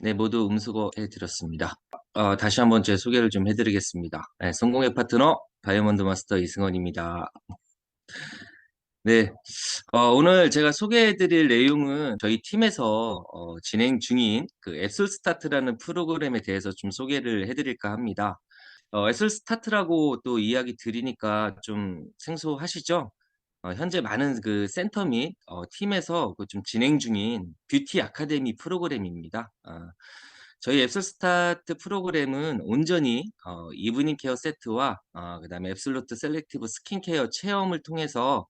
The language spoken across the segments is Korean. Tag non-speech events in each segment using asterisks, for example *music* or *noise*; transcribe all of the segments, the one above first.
네, 모두 음수거 해 드렸습니다. 어, 다시 한번 제 소개를 좀 해드리겠습니다. 네, 성공의 파트너 다이아몬드 마스터 이승원입니다. 네, 어, 오늘 제가 소개해드릴 내용은 저희 팀에서 어, 진행 중인 그 앱솔 스타트라는 프로그램에 대해서 좀 소개를 해드릴까 합니다. 어, 앱솔 스타트라고 또 이야기 드리니까 좀 생소하시죠? 어, 현재 많은 그 센터 및 어, 팀에서 그 좀 진행 중인 뷰티 아카데미 프로그램입니다. 아, 저희 앱솔 스타트 프로그램은 온전히 어, 이브닝 케어 세트와 어, 그다음에 앱솔루트 셀렉티브 스킨케어 체험을 통해서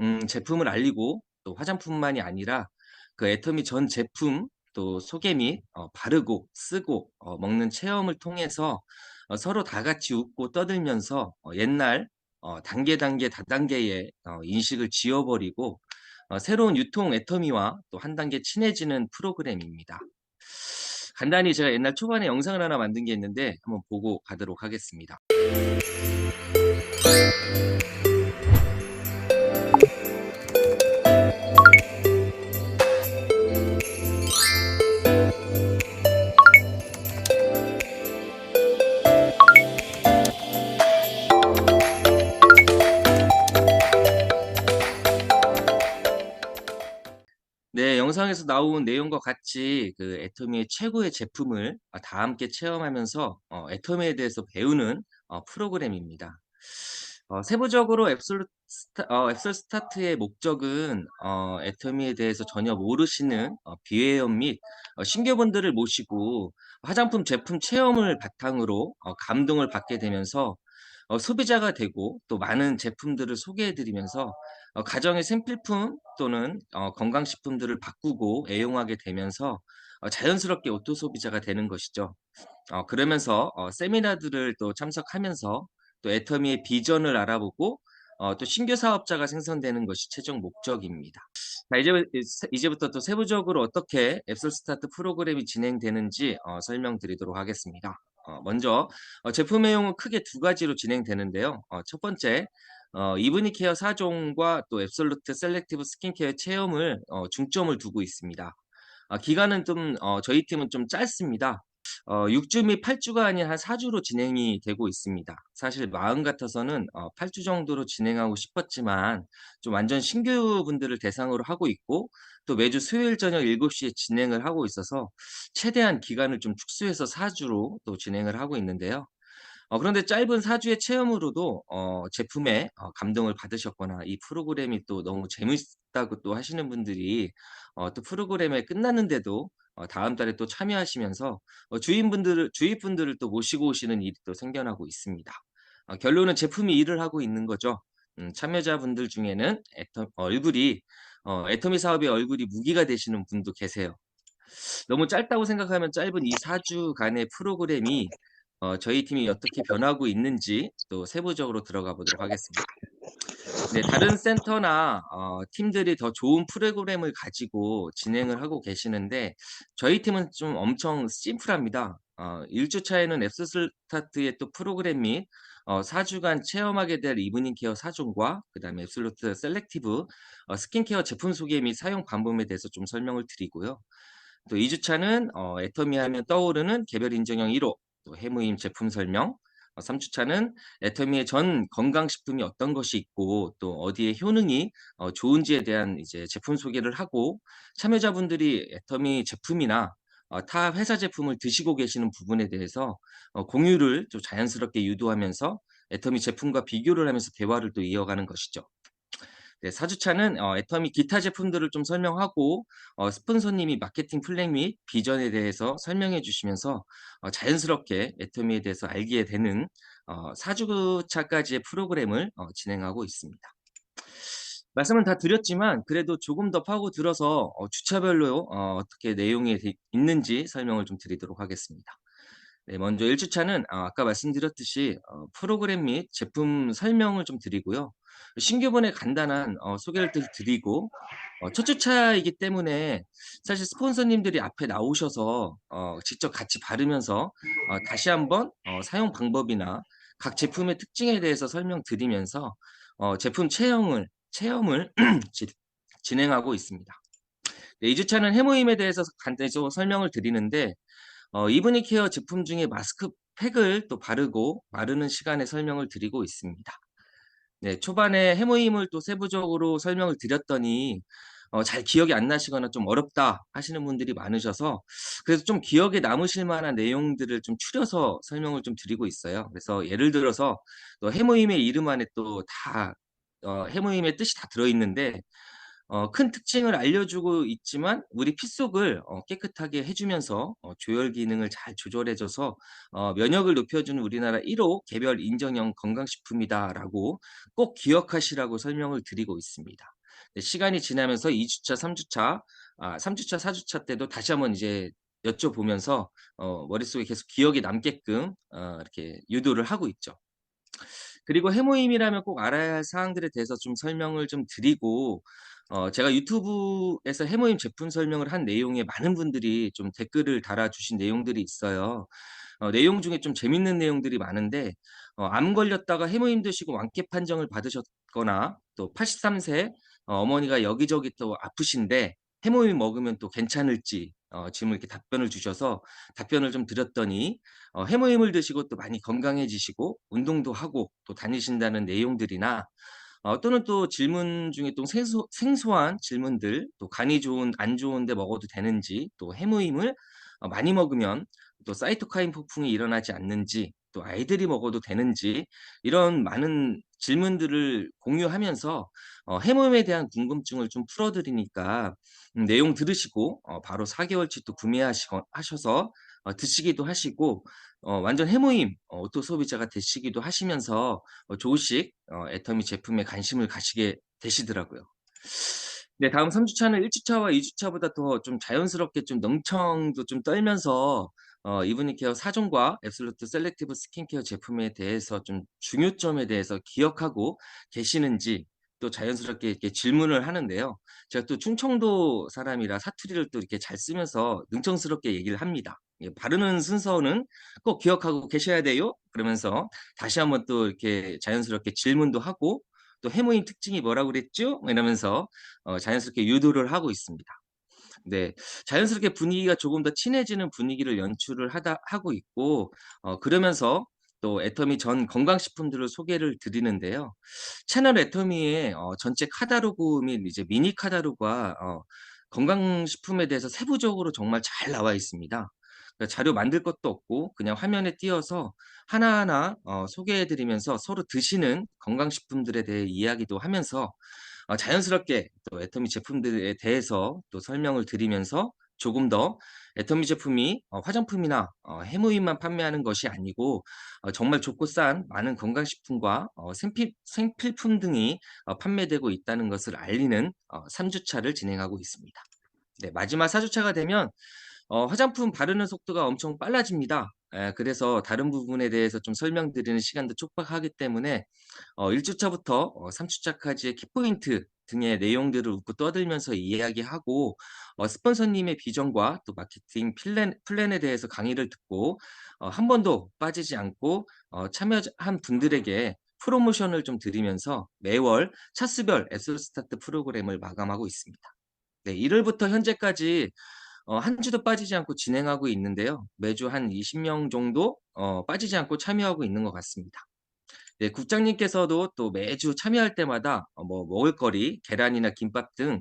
음, 제품을 알리고 또 화장품만이 아니라 그 애터미 전 제품 또 소개 및 어, 바르고 쓰고 어, 먹는 체험을 통해서 어, 서로 다 같이 웃고 떠들면서 어, 옛날 어, 단계 단계 다단계의 어, 인식을 지워버리고 어, 새로운 유통 애터미와 또 한 단계 친해지는 프로그램입니다. 간단히 제가 옛날 초반에 영상을 하나 만든 게 있는데 한번 보고 가도록 하겠습니다. 네, 영상에서 나온 내용과 같이 그 애터미의 최고의 제품을 아, 다 함께 체험하면서 어, 애터미에 대해서 배우는 어, 프로그램입니다. 어, 세부적으로 앱솔 스타, 어, 앱솔 스타트의 목적은 어, 애터미에 대해서 전혀 모르시는 어, 비회원 및 어, 신규분들을 모시고 화장품 제품 체험을 바탕으로 어, 감동을 받게 되면서 어, 소비자가 되고 또 많은 제품들을 소개해드리면서 어, 가정의 생필품 또는 어, 건강식품들을 바꾸고 애용하게 되면서 어, 자연스럽게 오토 소비자가 되는 것이죠. 어, 그러면서 어, 세미나들을 또 참석하면서 또 애터미의 비전을 알아보고 어, 또 신규 사업자가 생성되는 것이 최종 목적입니다. 자, 이제, 이제부터 또 세부적으로 어떻게 앱솔 스타트 프로그램이 진행되는지 어, 설명드리도록 하겠습니다. 어, 먼저 어, 제품 내용은 크게 두 가지로 진행되는데요. 어, 첫 번째, 어, 이브니 케어 4종과 또 앱솔루트 셀렉티브 스킨케어 체험을 어, 중점을 두고 있습니다. 아, 기간은 좀 어, 저희 팀은 좀 짧습니다. 어, 6주 및 8주가 아닌 한 4주로 진행이 되고 있습니다. 사실 마음 같아서는 어, 8주 정도로 진행하고 싶었지만 좀 완전 신규 분들을 대상으로 하고 있고 또 매주 수요일 저녁 7시에 진행을 하고 있어서 최대한 기간을 좀 축소해서 4주로 또 진행을 하고 있는데요. 어, 그런데 짧은 4주의 체험으로도 어, 제품에 어, 감동을 받으셨거나 이 프로그램이 또 너무 재밌다고 또 하시는 분들이 어, 또 프로그램에 끝났는데도 어, 다음 달에 또 참여하시면서 어, 주인분들을 주위분들을 또 모시고 오시는 일이 또 생겨나고 있습니다. 어, 결론은 제품이 일을 하고 있는 거죠. 음, 참여자분들 중에는 애터, 얼굴이 어, 애터미 사업의 얼굴이 무기가 되시는 분도 계세요. 너무 짧다고 생각하면 짧은 이 4주간의 프로그램이 어, 저희 팀이 어떻게 변하고 있는지 또 세부적으로 들어가 보도록 하겠습니다. 네, 다른 센터나 어, 팀들이 더 좋은 프로그램을 가지고 진행을 하고 계시는데 저희 팀은 좀 엄청 심플합니다. 어, 1주 차에는 앱스스타트의 또 프로그램 및 어, 4주간 체험하게 될 이브닝 케어 4종과 그 다음에 앱솔루트 셀렉티브 어, 스킨케어 제품 소개 및 사용 방법에 대해서 좀 설명을 드리고요. 또 2주차는 어, 애터미 하면 떠오르는 개별 인정형 1호, 또 해무임 제품 설명, 어, 3주차는 애터미의 전 건강식품이 어떤 것이 있고 또 어디에 효능이 어, 좋은지에 대한 이제 제품 소개를 하고 참여자분들이 애터미 제품이나 어, 타 회사 제품을 드시고 계시는 부분에 대해서 어, 공유를 좀 자연스럽게 유도하면서 애터미 제품과 비교를 하면서 대화를 또 이어가는 것이죠. 네, 4주차는 어, 애터미 기타 제품들을 좀 설명하고 어, 스폰서님이 마케팅 플랜 및 비전에 대해서 설명해 주시면서 어, 자연스럽게 애터미에 대해서 알게 되는 어, 4주차까지의 프로그램을 어, 진행하고 있습니다. 말씀은 다 드렸지만 그래도 조금 더 파고 들어서 어, 주차별로 어, 어떻게 내용이 돼 있는지 설명을 좀 드리도록 하겠습니다. 네, 먼저 1주차는 아, 아까 말씀드렸듯이 어, 프로그램 및 제품 설명을 좀 드리고요. 신규분의 간단한 어, 소개를 드- 드리고 어, 첫 주차이기 때문에 사실 스폰서님들이 앞에 나오셔서 어, 직접 같이 바르면서 어, 다시 한번 어, 사용 방법이나 각 제품의 특징에 대해서 설명드리면서 어, 제품 체험을 체험을 *clears throat* 지- 진행하고 있습니다. 네, 2 주차는 해모임에 대해서 간단히적으로 설명을 드리는데 어 이브닝 케어 제품 중에 마스크 팩을 또 바르고 마르는 시간에 설명을 드리고 있습니다. 네 초반에 해모임을 또 세부적으로 설명을 드렸더니 어 잘 기억이 안 나시거나 좀 어렵다 하시는 분들이 많으셔서 그래서 좀 기억에 남으실 만한 내용들을 좀 추려서 설명을 좀 드리고 있어요. 그래서 예를 들어서 또 해모임의 이름 안에 또 다 어 해모임의 뜻이 다 들어 있는데 어 큰 특징을 알려주고 있지만 우리 피 속을 어 깨끗하게 해 주면서 어 조혈 기능을 잘 조절해 줘서 어 면역을 높여주는 우리나라 1호 개별 인정형 건강식품이다라고 꼭 기억하시라고 설명을 드리고 있습니다. 네 시간이 지나면서 2 주차, 3 주차 아 3 주차, 4 주차 때도 다시 한번 이제 여쭤보면서 어 머릿속에 계속 기억에 남게끔 어 이렇게 유도를 하고 있죠. 그리고 해모임이라면 꼭 알아야 할 사항들에 대해서 좀 설명을 좀 드리고 어 제가 유튜브에서 해모임 제품 설명을 한 내용에 많은 분들이 좀 댓글을 달아주신 내용들이 있어요. 어 내용 중에 좀 재밌는 내용들이 많은데 어 암 걸렸다가 해모임 드시고 완쾌 판정을 받으셨거나 또 83세 어 어머니가 여기저기 또 아프신데 해모임 먹으면 또 괜찮을지 어 질문 이렇게 답변을 주셔서 답변을 좀 드렸더니 어 해모임을 드시고 또 많이 건강해지시고 운동도 하고 또 다니신다는 내용들이나 어 또는 또 질문 중에 또 생소 생소한 질문들 또 간이 좋은 안 좋은데 먹어도 되는지 또 해모임을 어 많이 먹으면 또 사이토카인 폭풍이 일어나지 않는지 또 아이들이 먹어도 되는지 이런 많은 질문들을 공유하면서 어 해모임에 대한 궁금증을 좀 풀어 드리니까 음 내용 들으시고 어 바로 4 개월치 또 구매하시거 하셔서 어 드시기도 하시고 어 완전 해모임 어 오토 소비자가 되시기도 하시면서 어 조금씩 어 애터미 제품에 관심을 가지게 되시더라고요. 네 다음 3 주차는 1 주차와 2 주차보다 더 좀 자연스럽게 좀 능청도 좀 떨면서 어 이브닝 케어 4 종과 애블소루트 셀렉티브 스킨케어 제품에 대해서 좀 중요점에 대해서 기억하고 계시는지 또 자연스럽게 이렇게 질문을 하는데요. 제가 또 충청도 사람이라 사투리를 또 이렇게 잘 쓰면서 능청스럽게 얘기를 합니다. 예 "바르는 순서는 꼭 기억하고 계셔야 돼요." 그러면서 다시 한번 또 이렇게 자연스럽게 질문도 하고 또 "해모임 특징이 뭐라고 그랬죠?" 이러면서 어 자연스럽게 유도를 하고 있습니다. 네. 자연스럽게 분위기가 조금 더 친해지는 분위기를 연출을 하다 하고 있고 어 그러면서 또 애터미 전 건강식품들을 소개를 드리는데요. 채널 애터미의 어 전체 카다로그 및 이제 미니 카다로그와 어 건강식품에 대해서 세부적으로 정말 잘 나와 있습니다. 그 자료 만들 것도 없고 그냥 화면에 띄어서 하나하나 어 소개해 드리면서 서로 드시는 건강식품들에 대해 이야기도 하면서 어 자연스럽게 또 애터미 제품들에 대해서 또 설명을 드리면서 조금 더 애터미 제품이 어 화장품이나 어 해모임만 판매하는 것이 아니고 어 정말 좋고 싼 많은 건강식품과 어 생필 생필 품 등이 어 판매되고 있다는 것을 알리는 어3 주차를 진행하고 있습니다. 네 마지막 4 주차가 되면 어 화장품 바르는 속도가 엄청 빨라집니다. 예 그래서 다른 부분에 대해서 좀 설명드리는 시간도 촉박하기 때문에 어 1 주차부터 어 3 주차까지의 키포인트 등의 내용들을 웃고 떠들면서 이야기하고 어 스폰서님의 비전과 또 마케팅 필랜 플랜에 대해서 강의를 듣고 어1 번도 빠지지 않고 어 참여 자한 분들에게 프로모션을 좀 드리면서 매월 차수별 애솔스타트 프로그램을 마감하고 있습니다. 네 1 월부터 현재까지 어1 주도 빠지지 않고 진행하고 있는데요. 매주 한 20명 정도 어 빠지지 않고 참여하고 있는 것 같습니다. 네 국장님께서도 또 매주 참여할 때마다 어뭐 먹을거리 계란이나 김밥 등어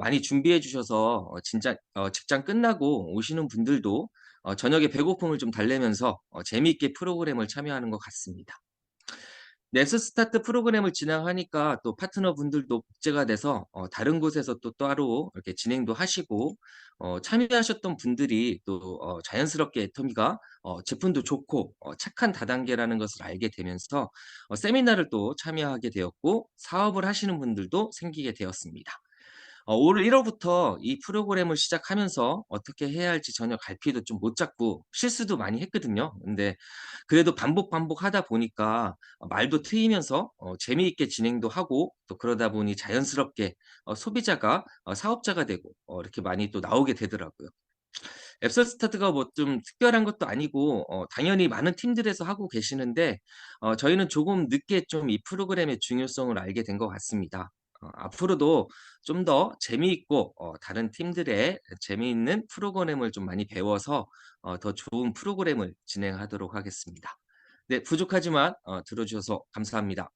많이 준비해 주셔서 어 진짜 어 직장 끝나고 오시는 분들도 어 저녁에 배고픔을 좀 달래면서 어 재미있게 프로그램을 참여하는 것 같습니다. 네 애솔스타트 프로그램을 진행하니까 또 파트너분들도 복제가 돼서 어 다른 곳에서 또 따로 이렇게 진행도 하시고 어 참여하셨던 분들이 또 어 자연스럽게 애터미가 어 제품도 좋고 어 착한 다단계라는 것을 알게 되면서 어 세미나를 또 참여하게 되었고 사업을 하시는 분들도 생기게 되었습니다. 어올1 월부터 이 프로그램을 시작하면서 어떻게 해야 할지 전혀 갈피도 좀 못 잡고 실수도 많이 했거든요. 근데 그래도 반복 반복 하다 보니까 어 말도 트이면서 어 재미있게 진행도 하고 또 그러다 보니 자연스럽게 어 소비자가 어 사업자가 되고 어 이렇게 많이 또 나오게 되더라고요. 애솔스타트가 뭐 좀 특별한 것도 아니고 어 당연히 많은 팀들에서 하고 계시는데 어 저희는 조금 늦게 좀 이 프로그램의 중요성을 알게 된 것 같습니다. 어 앞으로도 좀 더 재미있고 어 다른 팀들의 재미있는 프로그램을 좀 많이 배워서 어 더 좋은 프로그램을 진행하도록 하겠습니다. 네 부족하지만 어 들어 주셔서 감사합니다.